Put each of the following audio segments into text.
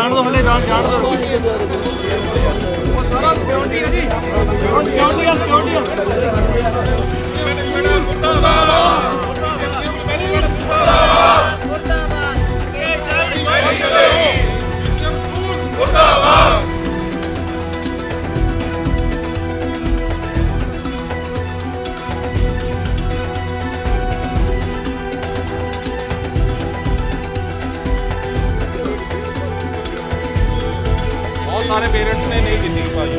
ਜਾਣ ਦੋ ਹਲੇ, ਜਾਣ ਜਾਣ ਦੋ। ਉਹ ਸਾਰਾ ਸਿਕਿਉਰਿਟੀ ਹੈ ਜੀ। ਸਿਕਿਉਰਿਟੀ ਆ ਸਿਕਿਉਰਿਟੀ ਆ ਸਾਰੇ ਪੇਰੈਂਟਸ ਨੇ ਨਹੀਂ ਕੀਤੀ ਭਾਜੀ।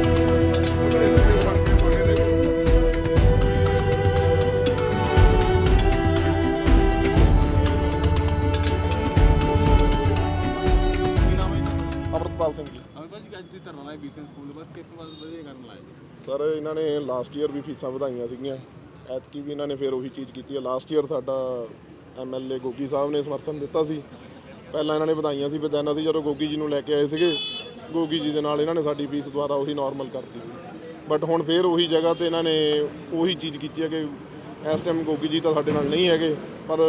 ਸਿੰਘ ਜੀ। ਸਰ ਇਹਨਾਂ ਨੇ ਲਾਸਟ ਈਅਰ ਵੀ ਫੀਸਾਂ ਵਧਾਈਆਂ ਸੀਗੀਆਂ। ਐਤਕੀ ਵੀ ਇਹਨਾਂ ਨੇ ਫਿਰ ਉਹੀ ਚੀਜ਼ ਕੀਤੀ ਹੈ। ਲਾਸਟ ਈਅਰ ਸਾਡਾ ਐਮਐਲਏ ਗੋਗੀ ਸਾਹਿਬ ਨੇ ਸਮਰਥਨ ਦਿੱਤਾ ਸੀ। ਪਹਿਲਾਂ ਇਹਨਾਂ ਨੇ ਵਧਾਈਆਂ ਸੀ ਫਿਰ ਅਸੀਂ ਜਦੋਂ ਗੋਗੀ ਜੀ ਨੂੰ ਲੈ ਕੇ ਆਏ ਸੀਗੇ ਗੋਗੀ ਜੀ ਦੇ ਨਾਲ ਇਹਨਾਂ ਨੇ ਸਾਡੀ ਫੀਸ ਦੁਬਾਰਾ ਉਹੀ ਨਾਰਮਲ ਕਰਤੀ। ਸੀ ਬਟ ਹੁਣ ਫਿਰ ਉਹੀ ਜਗ੍ਹਾ ਤੇ ਇਹਨਾਂ ਨੇ ਉਹੀ ਚੀਜ਼ ਕੀਤੀ ਹੈ ਕਿ ਇਸ ਟਾਈਮ ਗੋਗੀ ਜੀ ਤਾਂ ਸਾਡੇ ਨਾਲ ਨਹੀਂ ਹੈਗੇ ਪਰ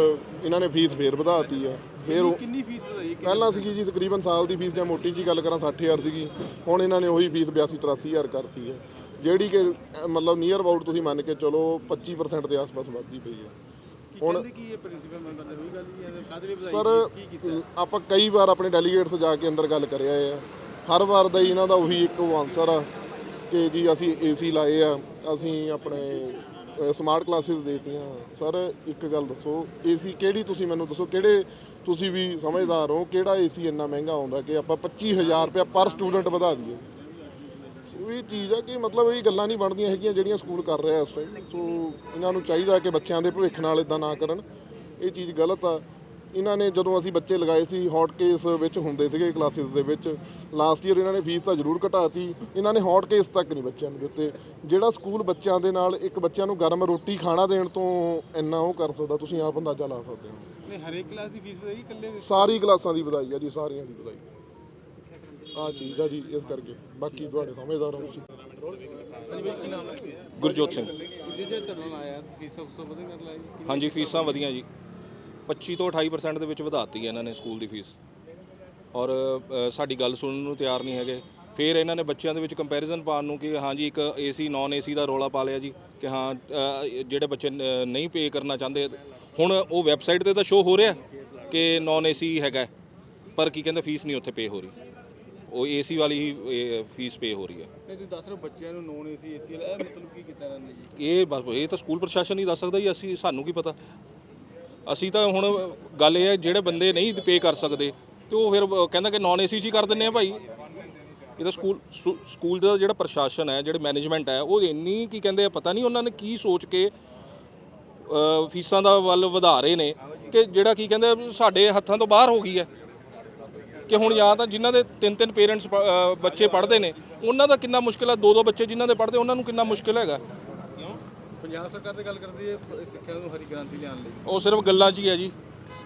ਇਹਨਾਂ ਨੇ ਫੀਸ ਫੇਰ ਵਧਾਤੀ ਹੈ। ਫਿਰ ਉਹ ਕਿੰਨੀ ਫੀਸ ਵਧਾਈ ਪਹਿਲਾਂ ਸੀਗੀ ਜੀ ਤਕਰੀਬਨ ਸਾਲ ਦੀ ਫੀਸ ਜਾਂ ਮੋਟੀ ਜੀ ਗੱਲ ਕਰਾਂ 60000 ਸੀਗੀ। ਹੁਣ ਇਹਨਾਂ ਨੇ ਉਹੀ ਫੀਸ 82 83000 ਕਰਤੀ ਹੈ। ਜਿਹੜੀ ਕਿ ਅਹ, ਮਤਲਬ ਨੀਅਰ ਅਬਾਊਟ ਤੁਸੀਂ ਮੰਨ ਕੇ ਚਲੋ 25% ਦੇ ਆਸ-ਪਾਸ ਵੱਧਦੀ ਪਈ ਹੈ। ਹੁਣ ਕੀ ਇਹ ਪ੍ਰਿੰਸੀਪਲ ਮੈਂਬਰ ਨੇ? ਹੋਈ ਗੱਲ ਇਹ ਕਾਹਦੇ ਲਈ ਵਧਾਈ ਸਰ ਆਪਾਂ ਕਈ ਵਾਰ ਆਪਣੇ ਡੈਲੀਗੇਟਸ ਜਾ ਕੇ ਅੰਦਰ ਗੱਲ ਕਰਿਆ ਆ ਹਰ ਵਾਰ ਦਾ ਹੀ ਇਹਨਾਂ ਦਾ ਉਹੀ ਇੱਕ ਆਨਸਰ ਆ ਕਿ ਜੀ ਅਸੀਂ ਏਸੀ ਲਾਏ ਆ, ਅਸੀਂ ਆਪਣੇ ਸਮਾਰਟ ਕਲਾਸਿਸ ਦੇਤੀਆਂ। ਸਰ ਇੱਕ ਗੱਲ ਦੱਸੋ ਏਸੀ ਕਿਹੜੀ ਤੁਸੀਂ ਮੈਨੂੰ ਦੱਸੋ, ਕਿਹੜੇ ਤੁਸੀਂ ਵੀ ਸਮਝਦਾਰ ਹੋ, ਕਿਹੜਾ ਏਸੀ ਇੰਨਾ ਮਹਿੰਗਾ ਆਉਂਦਾ ਕਿ ਆਪਾਂ 25000 ਰੁਪਏ ਪਰ ਸਟੂਡੈਂਟ ਵਧਾ ਦਈਏ? ਵੀ ਚੀਜ਼ ਆ ਕਿ ਮਤਲਬ ਇਹ ਗੱਲਾਂ ਨਹੀਂ ਬਣਦੀਆਂ ਹੈਗੀਆਂ ਜਿਹੜੀਆਂ ਸਕੂਲ ਕਰ ਰਿਹਾ ਇਸ ਟਾਈਮ ਸੋ ਇਹਨਾਂ ਨੂੰ ਚਾਹੀਦਾ ਕਿ ਬੱਚਿਆਂ ਦੇ ਭਵਿੱਖ ਨਾਲ ਇਦਾਂ ਨਾ ਕਰਨ। ਇਹ ਚੀਜ਼ ਗਲਤ ਆ। ਇਹਨਾਂ ਨੇ ਜਦੋਂ ਅਸੀਂ ਬੱਚੇ ਲਗਾਏ ਸੀ ਹੌਟ ਕੇਸ ਵਿੱਚ ਹੁੰਦੇ ਸੀਗੇ ਕਲਾਸਿਸ ਦੇ ਵਿੱਚ ਲਾਸਟ ਈਅਰ ਇਹਨਾਂ ਨੇ ਫੀਸ ਤਾਂ ਜ਼ਰੂਰ ਘਟਾਤੀ। ਇਹਨਾਂ ਨੇ ਹੌਟ ਕੇਸ ਤੱਕ ਨਹੀਂ ਬੱਚਿਆਂ ਨੂੰ ਦਿੱਤੇ। ਜਿਹੜਾ ਸਕੂਲ ਬੱਚਿਆਂ ਦੇ ਨਾਲ ਇੱਕ ਬੱਚਿਆਂ ਨੂੰ ਗਰਮ ਰੋਟੀ ਖਾਣਾ ਦੇਣ ਤੋਂ ਇੰਨਾ ਉਹ ਕਰ ਸਕਦਾ ਤੁਸੀਂ ਆਪ ਅੰਦਾਜ਼ਾ ਲਾ ਸਕਦੇ ਹੋ। ਨਹੀਂ ਹਰੇਕ ਕਲਾਸ ਦੀ ਫੀਸ ਵਧਾਈ ਇਕੱਲੇ ਸਾਰੀ ਕਲਾਸਾਂ ਦੀ ਵਧਾਈ ਆ ਜੀ ਸਾਰੀਆਂ ਦੀ ਵਧਾਈ। ਆ ਚੀਜ਼ ਆ ਜੀ ਇਸ ਕਰਕੇ। ਬਾਕੀ ਤੁਹਾਡੇ ਸਮਝਦਾਰ ਹੋ ਤੁਸੀਂ। ਗੁਰਜੋਤ ਸਿੰਘ। ਜੇ ਜੇ ਲਾਇਆ ਫੀਸ ਉਸ ਤੋਂ ਵਧੇ ਕਰ ਲਾਈ ਹਾਂਜੀ ਫੀਸਾਂ ਵਧੀਆਂ ਜੀ। 25 ਤੋਂ 28% ਦੇ ਵਿੱਚ ਵਧਾਤੀ ਹੈ ਇਹਨਾਂ ਨੇ ਸਕੂਲ ਦੀ ਫੀਸ। ਔਰ ਅ, ਸਾਡੀ ਗੱਲ ਸੁਣਨ ਨੂੰ ਤਿਆਰ ਨਹੀਂ ਹੈਗੇ। ਫਿਰ ਇਹਨਾਂ ਨੇ ਬੱਚਿਆਂ ਦੇ ਵਿੱਚ ਕੰਪੈਰੀਜ਼ਨ ਪਾਉਣ ਨੂੰ ਕਿ ਹਾਂਜੀ ਇੱਕ ਏਸੀ ਨਾਨ ਏਸੀ ਦਾ ਰੋਲਾ ਪਾ ਲਿਆ ਜੀ ਕਿ ਹਾਂ ਅ, ਜਿਹੜੇ ਬੱਚੇ ਨ- ਨਹੀਂ ਪੇ ਕਰਨਾ ਚਾਹੁੰਦੇ। ਹੁਣ ਉਹ ਵੈਬਸਾਈਟ ਤੇ ਤਾਂ ਸ਼ੋ ਹੋ ਰਿਹਾ ਕਿ ਨਾਨ ਏਸੀ ਹੈਗਾ ਪਰ ਕੀ ਕਹਿੰਦੇ ਫੀਸ ਨਹੀਂ ਉੱਥੇ ਪੇ ਹੋ ਰਹੀ। ਉਹ ਏਸੀ ਵਾਲੀ ਹੀ ਫੀਸ ਪੇ ਹੋ ਰਹੀ ਹੈ। ਨਹੀਂ ਤੁਸੀਂ ਦੱਸ ਰਹੇ ਹੋ ਬੱਚਿਆਂ ਨੂੰ ਨੋਨ ਏਸੀ ਏਸੀ ਵਾਲਾ ਇਹ ਮਤਲਬ ਕੀ ਕੀਤਾ ਨੇ ਜੀ? ਇਹ ਬਸ ਇਹ ਤਾਂ ਸਕੂਲ ਪ੍ਰਸ਼ਾਸਨ ਹੀ ਦੱਸ ਸਕਦਾ ਜੀ ਅਸੀਂ ਸਾਨੂੰ ਕੀ ਪਤਾ। ਅਸੀਂ ਤਾਂ ਹੁਣ ਗੱਲ ਇਹ ਹੈ, ਜਿਹੜੇ ਬੰਦੇ ਨਹੀਂ ਪੇ ਕਰ ਸਕਦੇ, ਤੇ ਉਹ ਫਿਰ ਕਹਿੰਦਾ ਕਿ ਨਾਨ ਏਸੀ ਚ ਹੀ ਕਰ ਦਿੰਨੇ ਆ ਭਾਈ। ਇਹਦਾ ਸਕੂਲ ਸਕੂ- ਸਕੂਲ ਦਾ ਜਿਹੜਾ ਪ੍ਰਸ਼ਾਸਨ ਹੈ, ਜਿਹੜੇ ਮੈਨੇਜਮੈਂਟ ਹੈ, ਉਹ ਇੰਨੀ ਕੀ ਕਹਿੰਦੇ ਆ, ਪਤਾ ਨਹੀਂ ਉਹਨਾਂ ਨੇ ਕੀ ਸੋਚ ਕੇ ਫੀਸਾਂ ਦਾ ਵੱਲ ਵਧਾ ਰਹੇ ਨੇ, ਕਿ ਜਿਹੜਾ ਕੀ ਕਹਿੰਦੇ ਸਾਡੇ ਹੱਥਾਂ ਤੋਂ ਬਾਹਰ ਹੋ ਗਈ ਹੈ। ਕਿ ਹੁਣ ਜਾਂ ਤਾਂ ਜਿਨ੍ਹਾਂ ਦੇ ਤਿੰਨ ਤਿੰਨ ਪੇਰੈਂਟਸ ਬੱਚੇ ਪੜ੍ਹਦੇ ਨੇ, ਉਹਨਾਂ ਦਾ ਕਿੰਨਾ ਮੁਸ਼ਕਿਲ ਹੈ ਦੋ ਦੋ ਬੱਚੇ ਜਿਨ੍ਹਾਂ ਦੇ ਪੜ੍ਹਦੇ, ਉਹਨਾਂ ਨੂੰ ਕਿੰਨਾ ਮੁਸ਼ਕਿਲ ਹੈਗਾ। ਪੰਜਾਬ ਸਰਕਾਰ ਤੇ ਗੱਲ ਕਰਦੀ ਹੈ ਪ- ਸਿੱਖਿਆ ਨੂੰ ਹਰੀ ਕ੍ਰਾਂਤੀ ਲਿਆਉਣ ਲਈ। ਉਹ ਸਿਰਫ ਗੱਲਾਂ 'ਚ ਹੀ ਹੈ ਜੀ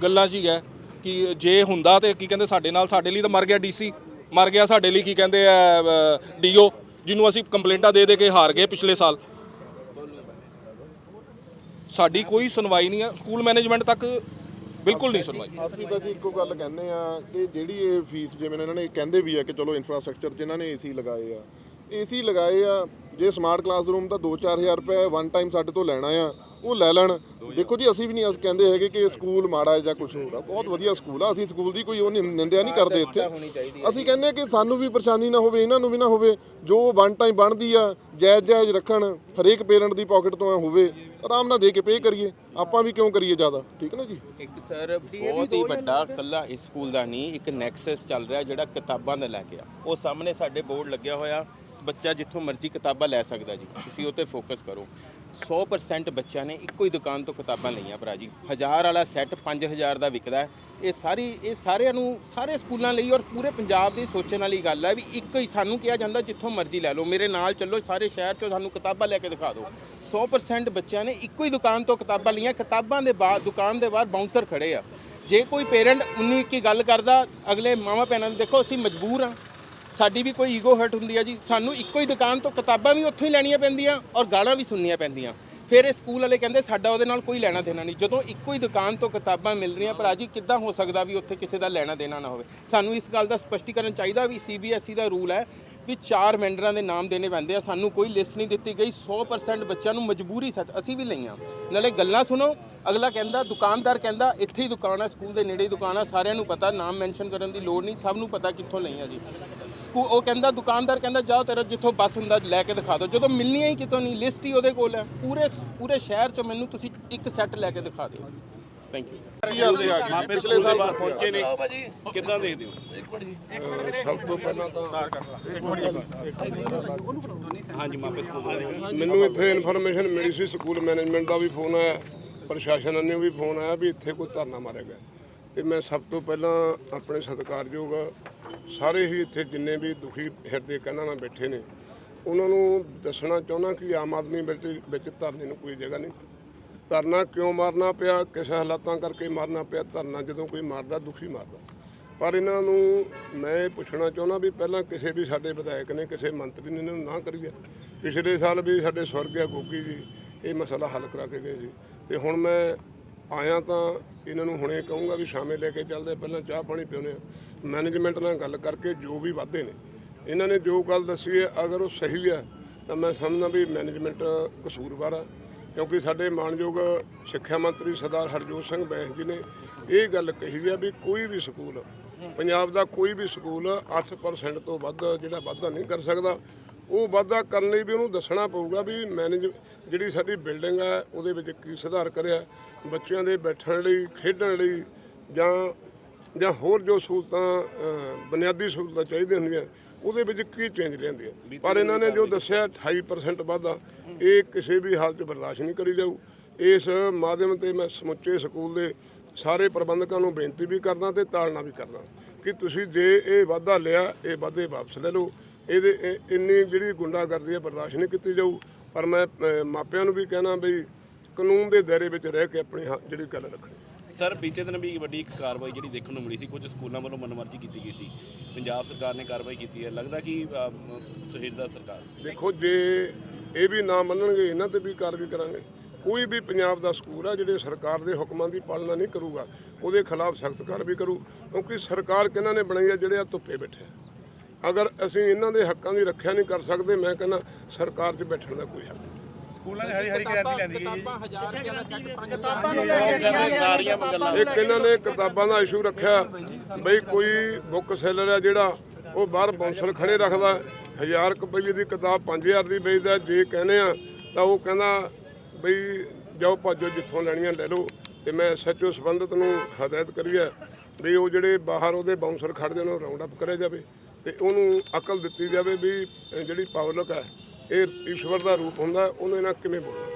ਗੱਲਾਂ 'ਚ ਹੀ ਹੈ ਕਿ ਜੇ ਹੁੰਦਾ ਤੇ ਕੀ ਕਹਿੰਦੇ ਸਾਡੇ ਨਾਲ ਸਾਡੇ ਲਈ ਤਾਂ ਮਰ ਗਿਆ ਡੀਸੀ ਮਰ ਗਿਆ ਸਾਡੇ ਲਈ ਕੀ ਕਹਿੰਦੇ ਆ ਡੀਓ ਜਿਹਨੂੰ ਅਸੀਂ ਕੰਪਲੇਂਟਾਂ ਦੇ ਦੇ ਕੇ ਹਾਰ ਗਏ ਪਿਛਲੇ ਸਾਲ। ਸਾਡੀ ਕੋਈ ਸੁਣਵਾਈ ਨਹੀਂ ਹੈ ਸਕੂਲ ਮੈਨੇਜਮੈਂਟ ਤੱਕ ਬਿਲਕੁਲ ਨਹੀਂ ਸੁਣਵਾਈ। ਅਸੀਂ ਤਾਂ ਜੀ ਇੱਕੋ ਗੱਲ ਕਹਿੰਦੇ ਆ ਕਿ ਜਿਹੜੀ ਇਹ ਫੀਸ ਜਿਵੇਂ ਇਹਨਾਂ ਨੇ ਕਹਿੰਦੇ ਵੀ ਆ ਕਿ ਚਲੋ ਇਨਫਰਾਸਟ੍ਰਕਚਰ ਜਿਨ੍ਹਾਂ ਨੇ ਏਸੀ ਲਗਾਏ ਆ ਏਸੀ ਲਗਾਏ ਆ ਜੇ ਸਮਾਰਟ ਕਲਾਸਰੂਮ ਦਾ 2-4000 ਰੁਪਏ ਵਨ ਟਾਈਮ ਸਾਡੇ ਤੋਂ ਲੈਣਾ ਆ ਉਹ ਲੈ ਲੈਣ। ਦੇਖੋ ਜੀ ਅਸੀਂ ਵੀ ਨਹੀਂ ਕਹਿੰਦੇ ਹੈਗੇ ਕਿ ਸਕੂਲ ਮਾੜਾ ਹੈ ਜਾਂ ਕੁਝ ਹੋਰ ਆ। ਬਹੁਤ ਵਧੀਆ ਸਕੂਲ ਆ ਅਸੀਂ ਸਕੂਲ ਦੀ ਕੋਈ ਉਹ ਨਿੰਦਿਆ ਨਹੀਂ ਕਰਦੇ ਇੱਥੇ। ਅਸੀਂ ਕਹਿੰਦੇ ਕਿ ਸਾਨੂੰ ਵੀ ਪਰੇਸ਼ਾਨੀ ਨਾ ਹੋਵੇ ਇਹਨਾਂ ਨੂੰ ਵੀ ਨਾ ਹੋਵੇ ਜੋ ਵਨ ਟਾਈਮ ਬਣਦੀ ਆ ਜਾਇਜ਼ ਜਾਇਜ਼ ਰੱਖਣ ਹਰੇਕ ਪੇਰੈਂਟ ਦੀ ਪਾਕਟ ਤੋਂ ਹੋਵੇ ਆਰਾਮ ਨਾਲ ਦੇ ਕੇ ਪੇ ਕਰੀਏ। ਆਪਾਂ ਵੀ ਕਿਉਂ ਕਰੀਏ ਜ਼ਿਆਦਾ? ਠੀਕ ਨਾ ਜੀ? ਇੱਕ ਸਰ ਬਹੁਤ ਹੀ ਵੱਡਾ ਕੱਲਾ ਇਸ ਸਕੂਲ ਦਾ ਨਹੀਂ ਇੱਕ ਨੈਕਸਸ ਚੱਲ ਰਿਹਾ ਜਿਹੜਾ ਕਿਤਾਬਾਂ ਦਾ ਲੈ ਕੇ ਆ। ਉਹ ਸਾਹਮਣੇ ਸਾਡੇ ਬੋਰਡ ਲੱਗਿਆ ਹੋਇਆ। ਬੱਚਾ ਜਿੱਥੋਂ ਮਰਜ਼ੀ ਕਿਤਾਬਾਂ ਲੈ ਸਕਦਾ ਜੀ, ਤੁਸੀਂ ਉਹ ਤੇ ਫੋਕਸ ਕਰੋ। 100% ਬੱਚਿਆਂ ਨੇ ਇੱਕੋ ਹੀ ਦੁਕਾਨ ਤੋਂ ਕਿਤਾਬਾਂ ਲਈਆਂ ਭਰਾ ਜੀ। 1000 ਵਾਲਾ ਸੈੱਟ 5000 ਦਾ ਵਿਕਦਾ ਹੈ। ਇਹ ਸਾਰੀ, ਇਹ ਸਾਰਿਆਂ ਨੂੰ, ਸਾਰੇ ਸਕੂਲਾਂ ਲਈ ਔਰ ਪੂਰੇ ਪੰਜਾਬ ਦੀ ਸੋਚਣ ਵਾਲੀ ਗੱਲ ਹੈ ਵੀ ਇੱਕੋ ਹੀ ਸਾਨੂੰ ਕਿਹਾ ਜਾਂਦਾ ਜਿੱਥੋਂ ਮਰਜ਼ੀ ਲੈ ਲਓ। ਮੇਰੇ ਨਾਲ ਚੱਲੋ, ਸਾਰੇ ਸ਼ਹਿਰ 'ਚੋਂ ਸਾਨੂੰ ਕਿਤਾਬਾਂ ਲੈ ਕੇ ਦਿਖਾ ਦਿਓ। 100% ਬੱਚਿਆਂ ਨੇ ਇੱਕੋ ਹੀ ਦੁਕਾਨ ਤੋਂ ਕਿਤਾਬਾਂ ਲਈਆਂ। ਕਿਤਾਬਾਂ ਦੇ ਬਾਅਦ, ਦੁਕਾਨ ਦੇ ਬਾਹਰ ਬਾਉਂਸਰ ਖੜੇ ਆ। ਜੇ ਕੋਈ ਪੇਰੈਂਟ 19 ਕੀ ਗੱਲ ਕਰਦਾ, ਅਗਲੇ ਮਾਵਾ ਭੈਣਾਂ ਨੂੰ ਦੇਖੋ, ਅਸੀਂ ਮਜਬੂਰ ਆ ਸਾਡੀ ਵੀ ਕੋਈ ਈਗੋ ਹਰਟ ਹੁੰਦੀ ਆ ਜੀ। ਸਾਨੂੰ ਇੱਕੋ ਹੀ ਦੁਕਾਨ ਤੋਂ ਕਿਤਾਬਾਂ ਵੀ ਉੱਥੋਂ ਹੀ ਲੈਣੀਆਂ ਪੈਂਦੀਆਂ ਔਰ ਗਾਲਾਂ ਵੀ ਸੁਣਨੀਆਂ ਪੈਂਦੀਆਂ। ਫਿਰ ਇਹ ਸਕੂਲ ਵਾਲੇ ਕਹਿੰਦੇ, ਸਾਡਾ ਉਹਦੇ ਨਾਲ ਕੋਈ ਲੈਣਾ ਦੇਣਾ ਨਹੀਂ। ਜਦੋਂ ਇੱਕੋ ਹੀ ਦੁਕਾਨ ਤੋਂ ਕਿਤਾਬਾਂ ਮਿਲ ਰਹੀਆਂ, ਭਰਾ ਜੀ, ਕਿੱਦਾਂ ਹੋ ਸਕਦਾ ਵੀ ਉੱਥੇ ਕਿਸੇ ਦਾ ਲੈਣਾ ਦੇਣਾ ਨਾ ਹੋਵੇ? ਸਾਨੂੰ ਇਸ ਗੱਲ ਦਾ ਸਪਸ਼ਟੀਕਰਨ ਚਾਹੀਦਾ ਵੀ ਸੀਬੀਐਸਈ ਦਾ ਰੂਲ ਹੈ ਵੀ ਚਾਰ ਵੈਂਡਰਾਂ ਦੇ ਨਾਮ ਦੇਣੇ ਪੈਂਦੇ ਆ। ਸਾਨੂੰ ਕੋਈ ਲਿਸਟ ਨਹੀਂ ਦਿੱਤੀ ਗਈ। 100% ਬੱਚਿਆਂ ਨੂੰ ਮਜਬੂਰੀ ਸੱਚ ਅਸੀਂ ਵੀ ਲਈਆਂ। ਨਾਲੇ ਗੱਲਾਂ ਸੁਣੋ। ਅਗਲਾ ਕਹਿੰਦਾ, ਦੁਕਾਨਦਾਰ ਕਹਿੰਦਾ, ਇੱਥੇ ਹੀ ਦੁਕਾਨ ਆ, ਸਕੂਲ ਦੇ ਨੇੜੇ ਹੀ ਦੁਕਾਨ ਆ। ਸਾਰਿਆਂ ਨੂੰ ਪਤਾ, ਨਾਮ ਮੈਂਸ਼ਨ ਕਰਨ ਦੀ ਲੋੜ ਨਹੀਂ। ਸਭ ਨੂੰ ਪਤਾ ਕਿੱਥੋਂ ਲਈਆਂ ਜੀ। ਸਕੂ, ਉਹ ਕਹਿੰਦਾ, ਦੁਕਾਨਦਾਰ ਕਹਿੰਦਾ, ਜਾਓ ਤੇਰਾ ਜਿੱਥੋਂ ਬੱਸ ਹੁੰਦਾ, ਲੈ ਕੇ ਦਿਖਾ ਦਿਓ। ਜਦੋਂ ਮਿਲਣੀਆਂ ਹੀ ਕਿਤੋਂ ਨਹੀਂ ਲਿਸਟ ਹੀ ਉਹਦੇ ਕੋਲ ਹੈ। ਪੂਰੇ ਪੂਰੇ ਸ਼ਹਿਰ ਚੋਂ ਮੈਨੂੰ ਤੁਸੀਂ ਇੱਕ ਸੈੱਟ ਲੈ ਕੇ ਦਿਖਾ ਦਿਓ। ਥੈਂਕ ਯੂ ਅਸੀਂ ਆ ਗਏ ਜੀ, ਪਿਛਲੇ ਸਾਲ ਪਹੁੰਚੇ ਨੇ। ਕਿੱਦਾਂ ਦੇਖਦੇ ਹੋ? ਸਭ ਤੋਂ ਪਹਿਲਾਂ ਤਾਂ ਹਾਂਜੀ ਮਾਪੇ ਸਕੂਲ ਮੈਨੂੰ ਇੱਥੇ ਇਨਫੋਰਮੇਸ਼ਨ ਮਿਲੀ ਸੀ ਸਕੂਲ ਮੈਨੇਜਮੈਂਟ ਦਾ ਵੀ ਫੋਨ ਆਇਆ ਪ੍ਰਸ਼ਾਸਨ ਨੇ ਵੀ ਫੋਨ ਆਇਆ ਵੀ ਇੱਥੇ ਕੋਈ ਧਰਨਾ ਮਾਰਿਆ ਗਿਆ। ਤੇ ਮੈਂ ਸਭ ਤੋਂ ਪਹਿਲਾਂ ਆਪਣੇ ਸਤਿਕਾਰਯੋਗ ਸਾਰੇ ਹੀ ਇੱਥੇ ਜਿੰਨੇ ਵੀ ਦੁਖੀ ਹਿਰਦੇ ਕਹਿੰਦਾ ਮੈਂ ਬੈਠੇ ਨੇ ਉਹਨਾਂ ਨੂੰ ਦੱਸਣਾ ਚਾਹੁੰਦਾ ਕਿ ਆਮ ਆਦਮੀ ਵਿੱਚ ਵਿੱਚ ਧਰਨੇ ਨੂੰ ਕੋਈ ਜਗ੍ਹਾ ਨਹੀਂ। ਧਰਨਾ ਕਿਉਂ ਮਾਰਨਾ ਪਿਆ? ਕਿਸੇ ਹਾਲਾਤਾਂ ਕਰਕੇ ਮਾਰਨਾ ਪਿਆ। ਧਰਨਾ ਜਦੋਂ ਕੋਈ ਮਾਰਦਾ, ਦੁਖੀ ਮਾਰਦਾ। ਪਰ ਇਹਨਾਂ ਨੂੰ ਮੈਂ ਇਹ ਪੁੱਛਣਾ ਚਾਹੁੰਦਾ ਵੀ ਪਹਿਲਾਂ ਕਿਸੇ ਵੀ ਸਾਡੇ ਵਿਧਾਇਕ ਨੇ, ਕਿਸੇ ਮੰਤਰੀ ਨੇ ਇਹਨਾਂ ਨੂੰ ਨਾ ਕਰੀਏ। ਪਿਛਲੇ ਸਾਲ ਵੀ ਸਾਡੇ ਸਵਰਗਿਆ ਗੋਗੀ ਜੀ, ਇਹ ਮਸਲਾ ਹੱਲ ਕਰਾ ਕੇ ਗਏ ਸੀ। ਤੇ ਹੁਣ ਮੈਂ ਆਇਆ ਤਾਂ ਇਹਨਾਂ ਨੂੰ ਹੁਣੇ ਕਹੂੰਗਾ ਵੀ ਸ਼ਾਮੇ ਲੈ ਕੇ ਚੱਲਦੇ, ਪਹਿਲਾਂ ਚਾਹ ਪਾਣੀ ਪਿਉਨੇ ਆ ਮੈਨੇਜਮੈਂਟ ਨਾਲ ਗੱਲ ਕਰਕੇ ਜੋ ਵੀ ਵਾਧੇ ਨੇ। ਇਹਨਾਂ ਨੇ ਜੋ ਗੱਲ ਦੱਸੀ ਹੈ, ਅਗਰ ਉਹ ਸਹੀ ਹੈ, ਤਾਂ ਮੈਂ ਸਮਝਦਾ ਵੀ ਮੈਨੇਜਮੈਂਟ ਕਸੂਰਵਾਰ ਆ। ਕਿਉਂਕਿ ਸਾਡੇ ਮਾਨਯੋਗ ਸਿੱਖਿਆ ਮੰਤਰੀ ਸਰਦਾਰ ਹਰਜੋਤ ਸਿੰਘ ਬੈਂਸ ਜੀ ਨੇ ਇਹ ਗੱਲ ਕਹੀ ਹੈ ਵੀ ਕੋਈ ਵੀ ਸਕੂਲ, ਪੰਜਾਬ ਦਾ ਕੋਈ ਵੀ ਸਕੂਲ 8% ਤੋਂ ਵੱਧ ਜਿਹੜਾ ਵਾਧਾ ਨਹੀਂ ਕਰ ਸਕਦਾ, ਉਹ ਵਾਧਾ ਕਰਨ ਲਈ ਵੀ ਉਹਨੂੰ ਦੱਸਣਾ ਪਊਗਾ ਵੀ ਮੈਨੇਜ, ਜਿਹੜੀ ਸਾਡੀ ਬਿਲਡਿੰਗ ਹੈ ਉਹਦੇ ਵਿੱਚ ਕੀ ਸੁਧਾਰ ਕਰਿਆ, ਬੱਚਿਆਂ ਦੇ ਬੈਠਣ ਲਈ, ਖੇਡਣ ਲਈ, ਜਾਂ ਜਾਂ ਹੋਰ ਜੋ ਸਹੂਲਤਾਂ ਬੁਨਿਆਦੀ ਸਹੂਲਤਾਂ ਚਾਹੀਦੀਆਂ ਹੁੰਦੀਆਂ ਉਹਦੇ ਵਿੱਚ ਕੀ ਚੇਂਜ ਲਿਆਂਦੀ ਹੈ? ਪਰ ਇਹਨਾਂ ਨੇ ਜੋ ਦੱਸਿਆ 28% ਵਾਧਾ ਇਹ ਕਿਸੇ ਵੀ ਹਾਲਤ 'ਚ ਬਰਦਾਸ਼ਤ ਨਹੀਂ ਕਰੀ ਜਾਊ। ਇਸ ਮਾਧਿਅਮ ਤੇ ਮੈਂ ਸਮੁੱਚੇ ਸਕੂਲ ਦੇ ਸਾਰੇ ਪ੍ਰਬੰਧਕਾਂ ਨੂੰ ਬੇਨਤੀ ਵੀ ਕਰਦਾ ਤੇ ਤਾੜਨਾ ਵੀ ਕਰਦਾ ਕਿ ਤੁਸੀਂ ਜੇ ਇਹ ਵਾਧਾ ਲਿਆ ਇਹ ਵਾਧੇ ਵਾਪਸ ਲੈ ਲਓ। ਇਹਦੇ ਇਹ- ਇੰਨੀ ਜਿਹੜੀ ਗੁੰਡਾਗਰਦੀ ਹੈ ਬਰਦਾਸ਼ਤ ਨਹੀਂ ਕੀਤੀ ਜਾਊ। ਪਰ ਮੈਂ ਮਾਪਿਆਂ ਨੂੰ ਵੀ ਕਹਿਣਾ ਵੀ ਕਾਨੂੰਨ ਦੇ ਦਾਇਰੇ ਵਿੱਚ ਰਹਿ ਕੇ ਆਪਣੀ ਜਿਹੜੀ ਗੱਲ ਰੱਖਣੀ। ਸਰ, ਬੀਤੇ ਦਿਨ ਵੀ ਵੱਡੀ ਇੱਕ ਕਾਰਵਾਈ ਜਿਹੜੀ ਦੇਖਣ ਨੂੰ ਮਿਲੀ ਸੀ, ਕੁਝ ਸਕੂਲਾਂ ਵੱਲੋਂ ਮਨਮਰਜ਼ੀ ਕੀਤੀ ਗਈ ਸੀ। ਪੰਜਾਬ ਸਰਕਾਰ ਨੇ ਕਾਰਵਾਈ ਕੀਤੀ ਹੈ। ਲੱਗਦਾ ਕਿ ਸੁਹਿਰਦਾ ਸਰਕਾਰ। ਦੇਖੋ, ਜੇ ਇਹ ਵੀ ਨਾ ਮੰਨਣਗੇ, ਇਹਨਾਂ ਤੇ ਵੀ ਕਾਰਵਾਈ ਕਰਾਂਗੇ। ਕੋਈ ਵੀ ਪੰਜਾਬ ਦਾ ਸਕੂਲ ਆ, ਜਿਹੜੇ ਸਰਕਾਰ ਦੇ ਹੁਕਮਾਂ ਦੀ ਪਾਲਣਾ ਨਹੀਂ ਕਰੂਗਾ, ਉਹਦੇ ਖਿਲਾਫ ਸਖਤ ਕਾਰਵਾਈ ਕਰੂ, ਕਿਉਂਕਿ ਸਰਕਾਰ ਕਿਹਨਾਂ ਨੇ ਬਣਾਈ ਆ, ਜਿਹੜੇ ਆ ਧੁੱਪੇ ਬੈਠੇ ਅਗਰ ਅਸੀਂ ਇਹਨਾਂ ਦੇ ਹੱਕਾਂ ਦੀ ਰੱਖਿਆ ਨਹੀਂ ਕਰ ਸਕਦੇ, ਮੈਂ ਕਹਿੰਦਾ ਸਰਕਾਰ 'ਚ ਬੈਠਣ ਦਾ ਕੋਈ ਹੱਕ ਨਹੀਂ। ਸਕੂਲਾਂ 'ਚ ਹਰੀ ਹਰੀ ਕ੍ਰਾਂਤੀ ਲੈਂਦੀ ਗਈ ਸਾਰੀਆਂ ਗੱਲਾਂ ਇੱਕ ਇਹਨਾਂ ਨੇ ਕਿਤਾਬਾਂ ਦਾ ਇਸ਼ੂ ਰੱਖਿਆ ਬਈ ਕੋਈ ਬੁੱਕ ਸੈਲਰ ਆ ਜਿਹੜਾ ਉਹ ਬਾਹਰ ਬਾਉਂਸਰ ਖੜੇ ਰੱਖਦਾ 1000 ਰੁਪਏ ਦੀ ਕਿਤਾਬ 5000 ਦੀ ਵੇਚਦਾ ਜੇ ਕਹਿੰਦੇ ਆ ਤਾਂ ਉਹ ਕਹਿੰਦਾ ਬਈ ਜਾਓ ਭਾਜੋ ਜਿੱਥੋਂ ਲੈਣੀਆਂ ਲੈ ਲਓ। ਤੇ ਮੈਂ ਸੱਚੋ ਸੰਬੰਧਤ ਨੂੰ ਹਦਾਇਤ ਕਰੀ ਹੈ ਵੀ ਉਹ ਜਿਹੜੇ ਬਾਹਰ ਉਹਦੇ ਬਾਉਂਸਰ ਖੜਦੇ ਉਹਨਾਂ ਨੂੰ ਰਾਉਂਡ ਅਪ ਕਰਿਆ ਜਾਵੇ ਤੇ ਉਹਨੂੰ ਅਕਲ ਦਿੱਤੀ ਜਾਵੇ ਵੀ ਜਿਹੜੀ ਪਬਲਿਕ ਹੈ ਇਹ ਈਸ਼ਵਰ ਦਾ ਰੂਪ ਹੁੰਦਾ ਉਹਨੂੰ ਇਹਨਾਂ ਕਿਵੇਂ ਬੋਲਣਾ?